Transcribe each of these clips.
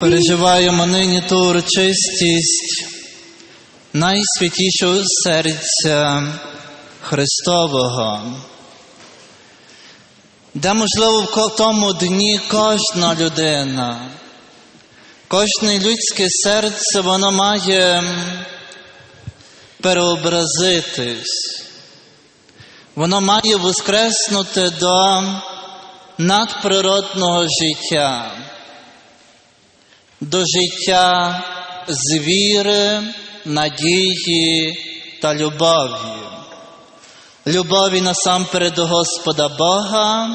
Переживаємо нині ту урочистість найсвятішого серця Христового, де, можливо, в тому дні кожна людина, кожне людське серце, воно має переобразитись, воно має воскреснути до надприродного життя до життя з віри, надії та любові. Любові насамперед до Господа Бога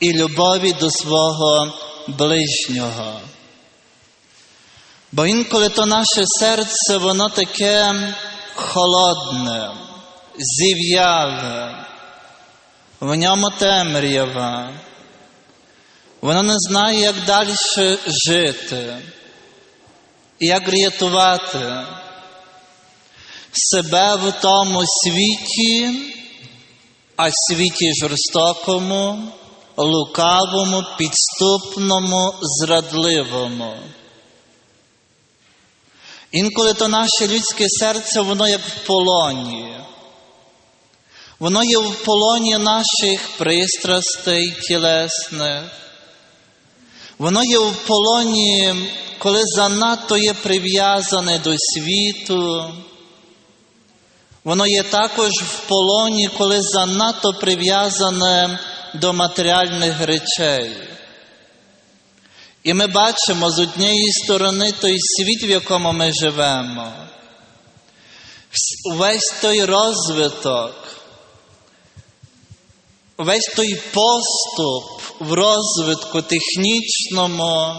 і любові до свого ближнього. Бо інколи то наше серце, воно таке холодне, зів'яве, в ньому темрява. Воно не знає, як далі жити, як рятувати себе в тому світі, а світі жорстокому, лукавому, підступному, зрадливому. Інколи то наше людське серце, воно як в полоні. Воно є в полоні наших пристрастей тілесних. Воно є в полоні, коли занадто є прив'язане до світу. Воно є також в полоні, коли занадто прив'язане до матеріальних речей. І ми бачимо з однієї сторони той світ, в якому ми живемо, весь той розвиток, весь той поступ в розвитку технічному,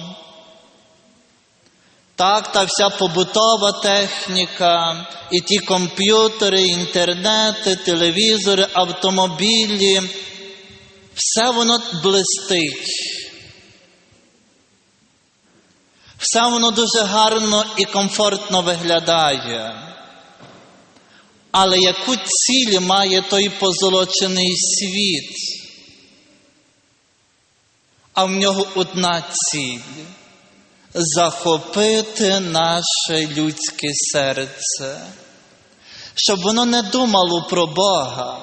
так, та вся побутова техніка, і ті комп'ютери, інтернети, телевізори, автомобілі, все воно блистить. Все воно дуже гарно і комфортно виглядає. Але яку ціль має той позолочений світ? А в нього одна ціль захопити наше людське серце, щоб воно не думало про Бога,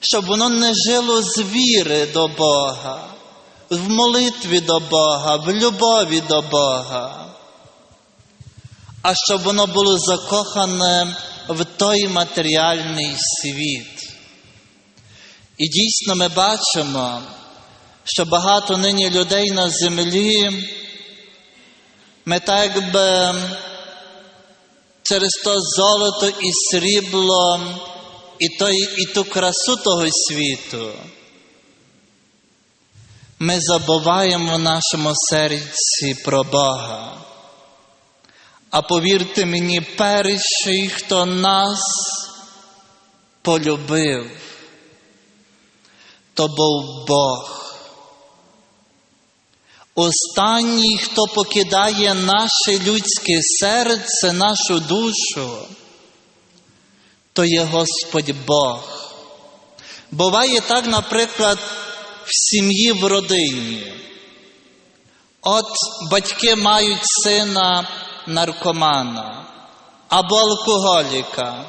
щоб воно не жило з віри до Бога, в молитві до Бога, в любові до Бога, а щоб воно було закохане в той матеріальний світ. І дійсно ми бачимо, що багато нині людей на землі, ми так якби через то золото і срібло, і, той, і ту красу того світу, ми забуваємо в нашому серці про Бога. А повірте мені, перший, хто нас полюбив, то був Бог. Останній, хто покидає наше людське серце, нашу душу, то є Господь Бог. Буває так, наприклад, в сім'ї в родині. От батьки мають сина наркомана або алкоголіка,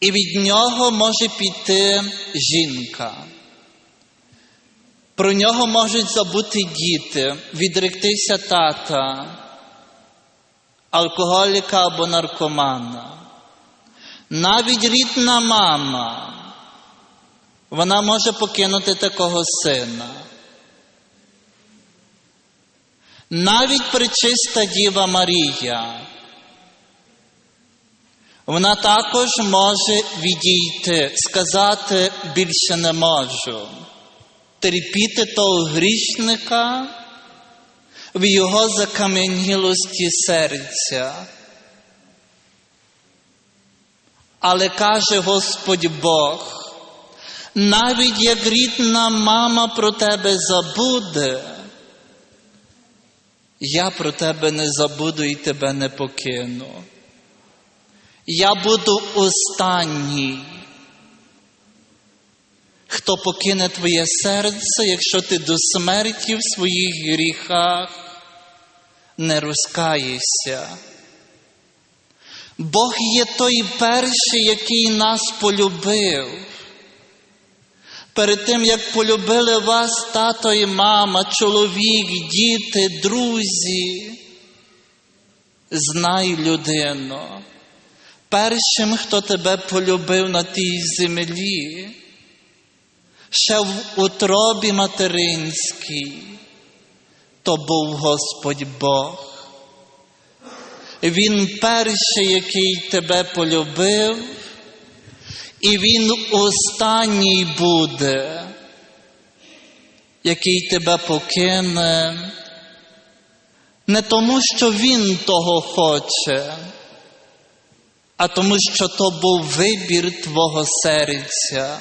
і від нього може піти жінка. Про нього можуть забути діти, відректися тата, алкоголіка або наркомана. Навіть рідна мама, вона може покинути такого сина. Навіть причиста Діва Марія, вона також може відійти, сказати більше не можу терпіти того грішника в його закам'янілості серця. Але каже Господь Бог, навіть як рідна мама про тебе забуде, я про тебе не забуду і тебе не покину. Я буду останній. Хто покине твоє серце, якщо ти до смерті в своїх гріхах не розкаєшся? Бог є той перший, який нас полюбив. Перед тим, як полюбили вас тато і мама, чоловік, діти, друзі, знай людину. Першим, хто тебе полюбив на тій землі, ще в утробі материнській, то був Господь Бог. Він перший, який тебе полюбив, і Він останній буде, який тебе покине, не тому, що Він того хоче, а тому, що то був вибір Твого серця.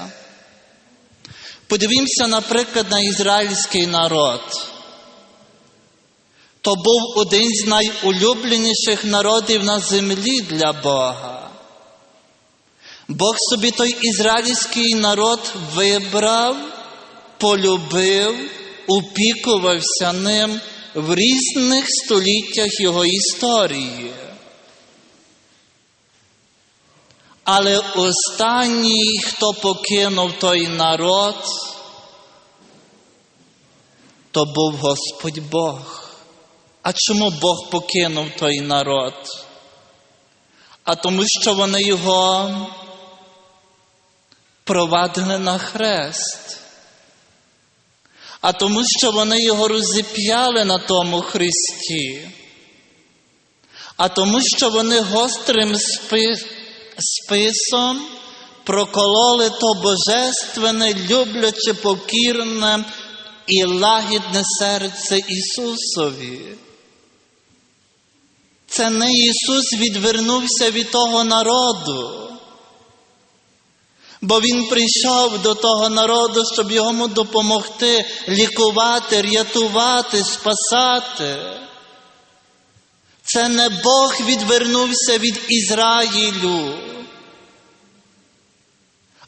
Подивімося, наприклад, на ізраїльський народ. То був один з найулюбленіших народів на землі для Бога. Бог собі той ізраїльський народ вибрав, полюбив, упікувався ним в різних століттях його історії. Але останній, хто покинув той народ, то був Господь Бог. А чому Бог покинув той народ? А тому, що вони його провадили на хрест. А тому, що вони його розіп'яли на тому хресті. А тому, що вони гострим спи- списом прокололи то божественне, любляче, покірне і лагідне серце Ісусові. Це не Ісус відвернувся від того народу, бо Він прийшов до того народу, щоб йому допомогти лікувати, рятувати, спасати. Це не Бог відвернувся від Ізраїлю,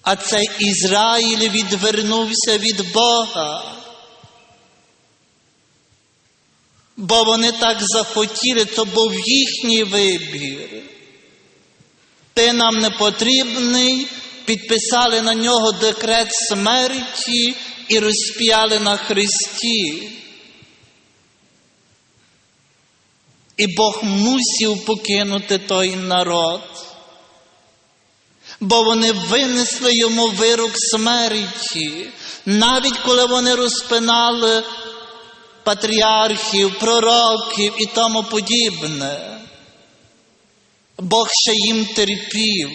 а це Ізраїль відвернувся від Бога. Бо вони так захотіли, то був їхній вибір. Ти нам не потрібний, підписали на нього декрет смерті і розп'яли на Христі. І Бог мусів покинути той народ, бо вони винесли йому вирок смерті, навіть коли вони розпинали патріархів, пророків і тому подібне. Бог ще їм терпів.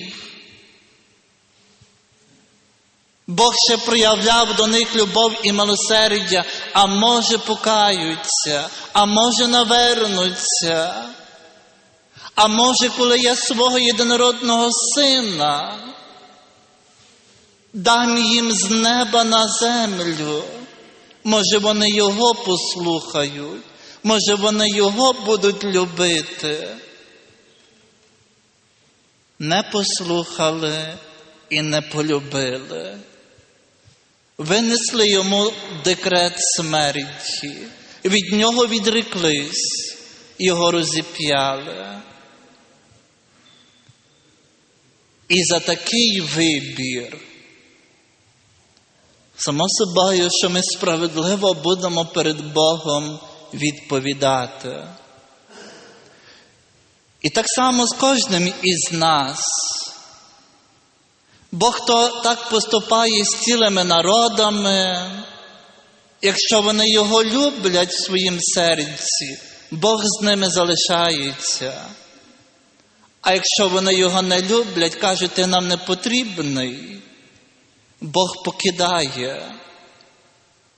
Бог ще проявляв до них любов і милосердя, а може покаються, а може навернуться. А може, коли я свого єдинородного сина дам їм з неба на землю, може вони його послухають, може вони його будуть любити. Не послухали і не полюбили. Винесли йому декрет смерті, від нього відреклись, його розіп'яли. І за такий вибір, само собою, що ми справедливо будемо перед Богом відповідати. І так само з кожним із нас. Бог хто так поступає з цілими народами, якщо вони його люблять в своїм серці, Бог з ними залишається. А якщо вони його не люблять, кажуть, ти нам не потрібний, Бог покидає,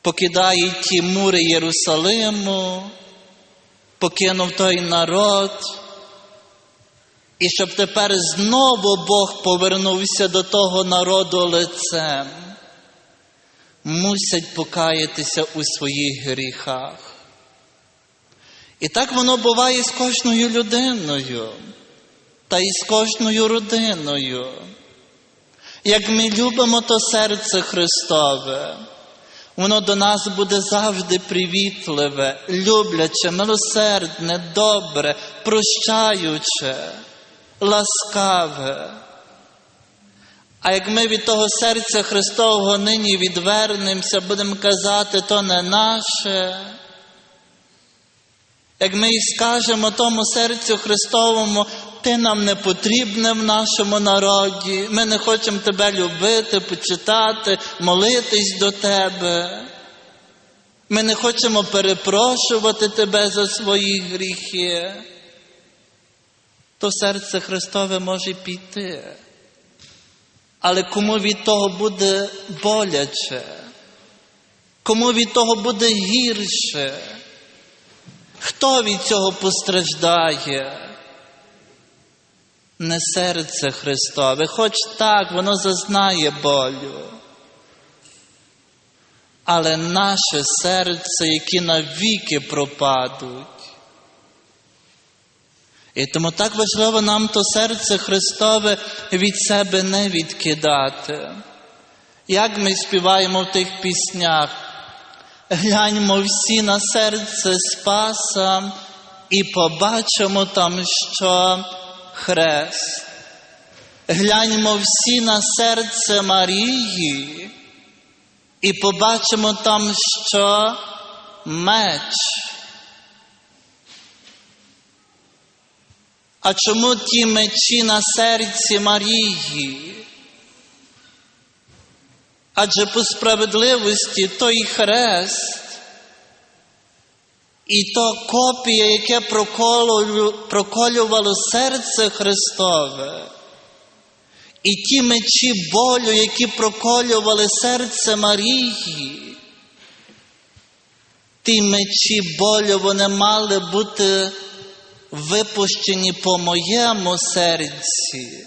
покидає ті мури Єрусалиму, покинув той народ. І щоб тепер знову Бог повернувся до того народу лицем, мусять покаятися у своїх гріхах. І так воно буває з кожною людиною та й з кожною родиною. Як ми любимо то серце Христове, воно до нас буде завжди привітливе, любляче, милосердне, добре, прощаюче, ласкаве. А як ми від того серця Христового нині відвернемося, будемо казати, то не наше. Як ми і скажемо тому серцю Христовому, ти нам не потрібне в нашому народі, ми не хочемо тебе любити, почитати, молитись до тебе. Ми не хочемо перепрошувати тебе за свої гріхи. То серце Христове може піти. Але кому від того буде боляче, кому від того буде гірше, хто від цього постраждає? Не серце Христове, хоч так воно зазнає болю. Але наше серце, які навіки пропадуть. І тому так важливо нам то серце Христове від себе не відкидати. Як ми співаємо в тих піснях, гляньмо всі на серце Спаса і побачимо там, що хрест. Гляньмо всі на серце Марії і побачимо там, що меч. А чому ті мечі на серці Марії? Адже по справедливості той хрест і то копія, яке проколювало серце Христове, і ті мечі болю, які проколювали серце Марії, ті мечі болю вони мали бути випущені по моєму серці.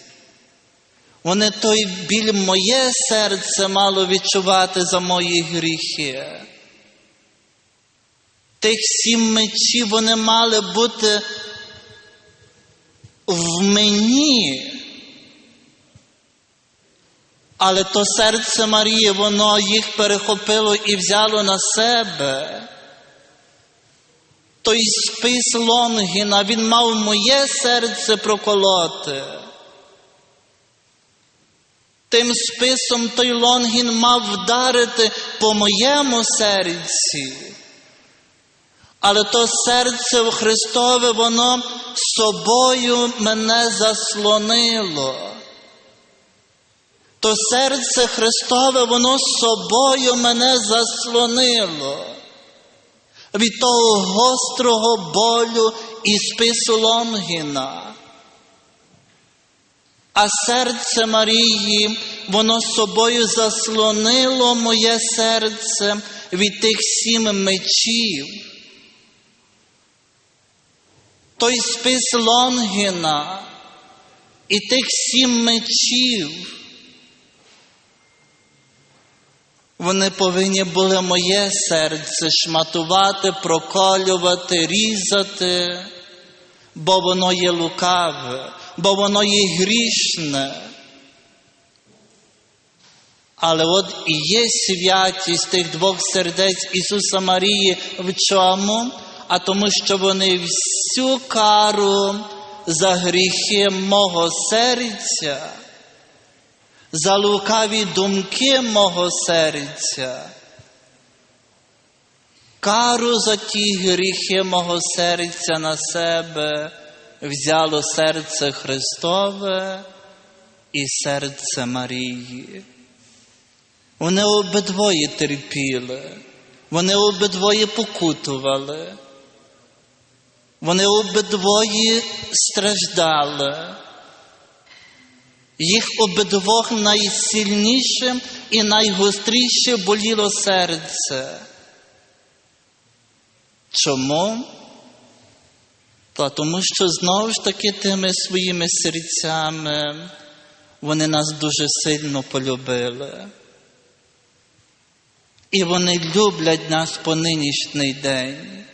Вони той біль моє серце мало відчувати за мої гріхи. Тих сім мечів вони мали бути в мені. Але то серце Марії, воно їх перехопило і взяло на себе. Той спис Лонгіна, він мав моє серце проколоти. Тим списом той Лонгін мав вдарити по моєму серці. Але то серце Христове, воно собою мене заслонило. То серце Христове, воно собою мене заслонило від того гострого болю і спису Лонгіна. А серце Марії, воно собою заслонило моє серце від тих сім мечів. Той спис Лонгіна і тих сім мечів. Вони повинні були моє серце шматувати, проколювати, різати, бо воно є лукаве, бо воно є грішне. Але от і є святість тих двох сердець Ісуса Марії в чому? А тому, що вони всю кару за гріхи мого серця за лукаві думки мого серця, кару за ті гріхи мого серця на себе взяло серце Христове і серце Марії. Вони обидвоє терпіли, вони обидвоє покутували, вони обидвоє страждали. Їх обидвох найсильнішим і найгостріше боліло серце. Чому? Та тому що знову ж таки тими своїми серцями вони нас дуже сильно полюбили. І вони люблять нас по нинішній день.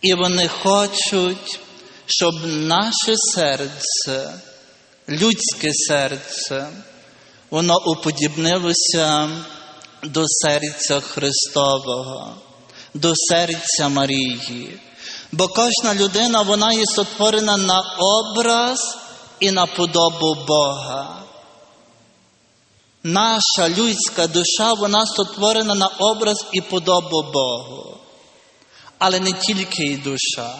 І вони хочуть, щоб наше серце людське серце, воно уподібнилося до серця Христового, до серця Марії. Бо кожна людина вона є сотворена на образ і на подобу Бога. Наша людська душа, вона сотворена на образ і подобу Богу. Але не тільки і душа,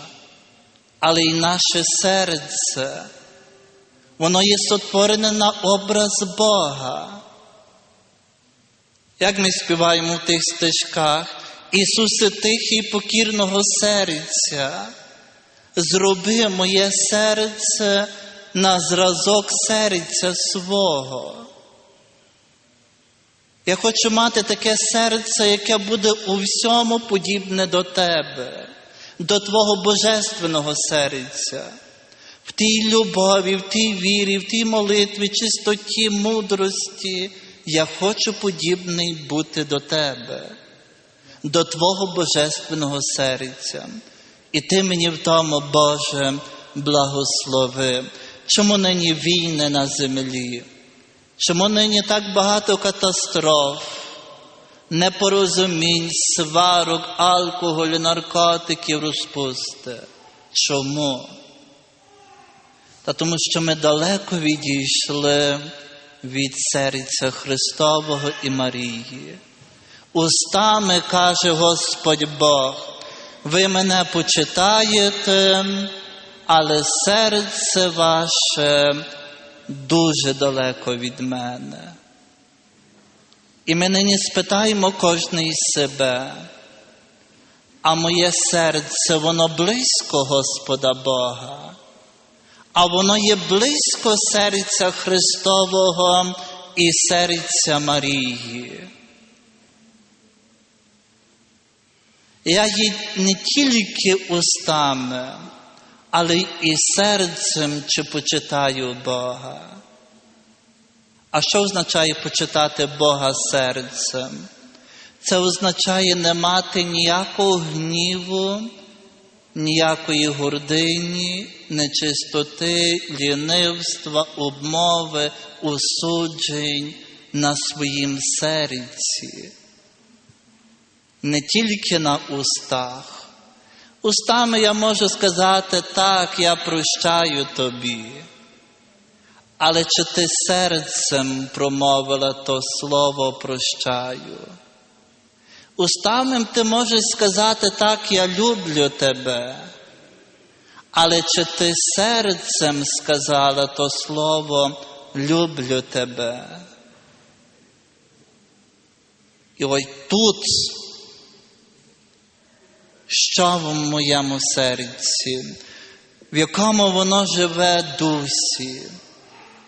але й наше серце. Воно є сотворене на образ Бога. Як ми співаємо в тих стежках, Ісусе тихий покірного серця, зроби моє серце на зразок серця свого. Я хочу мати таке серце, яке буде у всьому подібне до тебе, до Твого божественного серця, в тій любові, в тій вірі, в тій молитві, чистоті, мудрості. Я хочу подібний бути до тебе, до Твого божественного серця. І ти мені в тому, Боже, благослови. Чому нині війни на землі? Чому нині так багато катастроф, непорозумінь, сварок, алкоголю, наркотиків, розпусти? Чому? Та тому, що ми далеко відійшли від серця Христового і Марії. Устами каже Господь Бог, ви мене почитаєте, але серце ваше дуже далеко від мене. І ми нині спитаємо кожний себе, а моє серце, воно близько Господа Бога, а воно є близько серця Христового і серця Марії. Я є не тільки устами, але і серцем чи почитаю Бога. А що означає почитати Бога серцем? Це означає не мати ніякого гніву, ніякої гордині, нечистоти, лінивства, обмови, осуджень на своїм серці. Не тільки на устах. Устами я можу сказати так, я прощаю тобі. Але чи ти серцем промовила то слово прощаю? Устами ти можеш сказати так, я люблю тебе. Але чи ти серцем сказала то слово люблю тебе? І ось тут що в моєму серці, в якому воно живе дусі,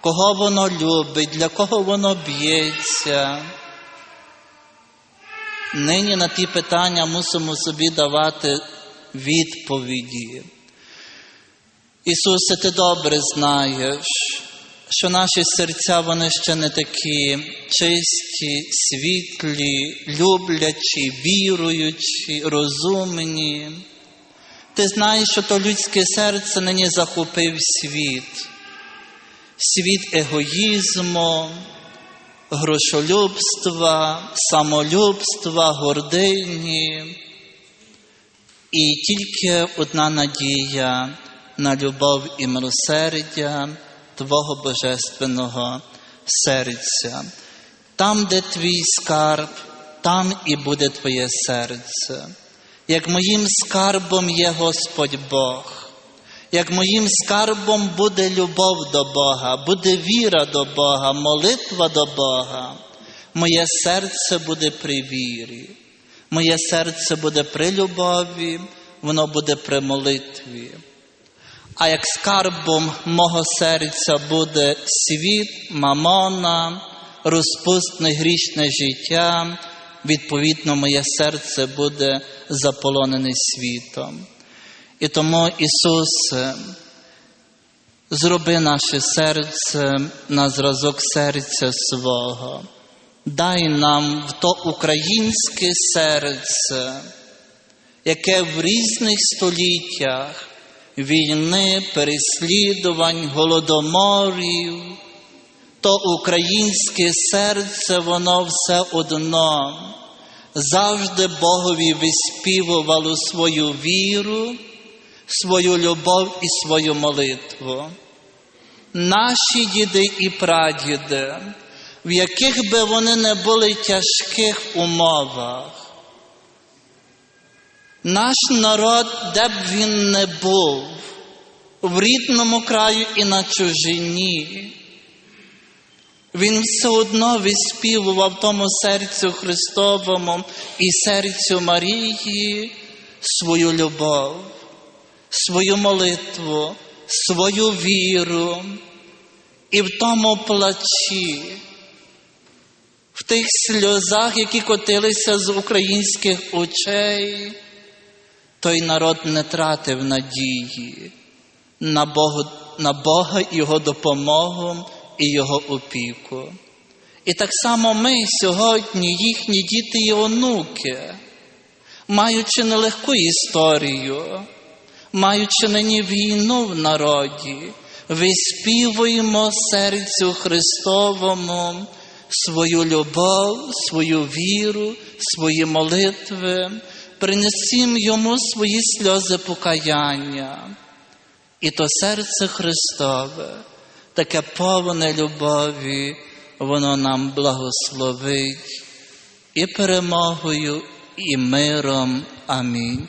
кого воно любить, для кого воно б'ється. Нині на ті питання мусимо собі давати відповіді. Ісусе, ти добре знаєш, що наші серця вони ще не такі чисті, світлі, люблячі, віруючі, розумні. Ти знаєш, що то людське серце нині захопив світ, світ егоїзму, грошолюбства, самолюбства, гордині. І тільки одна надія на любов і милосердя Твого божественного серця. Там, де твій скарб, там і буде твоє серце. Як моїм скарбом є Господь Бог, як моїм скарбом буде любов до Бога, буде віра до Бога, молитва до Бога, моє серце буде при вірі, моє серце буде при любові, воно буде при молитві. А як скарбом мого серця буде світ, мамона, розпусне грішне життя, відповідно, моє серце буде заполонене світом. І тому, Ісусе, зроби наше серце на зразок серця свого. Дай нам в то українське серце, яке в різних століттях війни, переслідувань, голодоморів, то українське серце, воно все одно завжди Богові виспівувало свою віру, свою любов і свою молитву. Наші діди і прадіди, в яких би вони не були тяжких умовах, наш народ, де б він не був, в рідному краю і на чужині, він все одно виспівував тому серцю Христовому і серцю Марії свою любов, свою молитву, свою віру і в тому плачі, в тих сльозах, які котилися з українських очей, той народ не тратив надії на Бога, на Бога Його допомогу і Його опіку. І так само ми сьогодні, їхні діти і онуки, маючи нелегку історію, маючи нині війну в народі, виспівуємо серцю Христовому свою любов, свою віру, свої молитви, принесімо йому свої сльози покаяння. І то серце Христове, таке повне любові, воно нам благословить і перемогою, і миром. Амінь.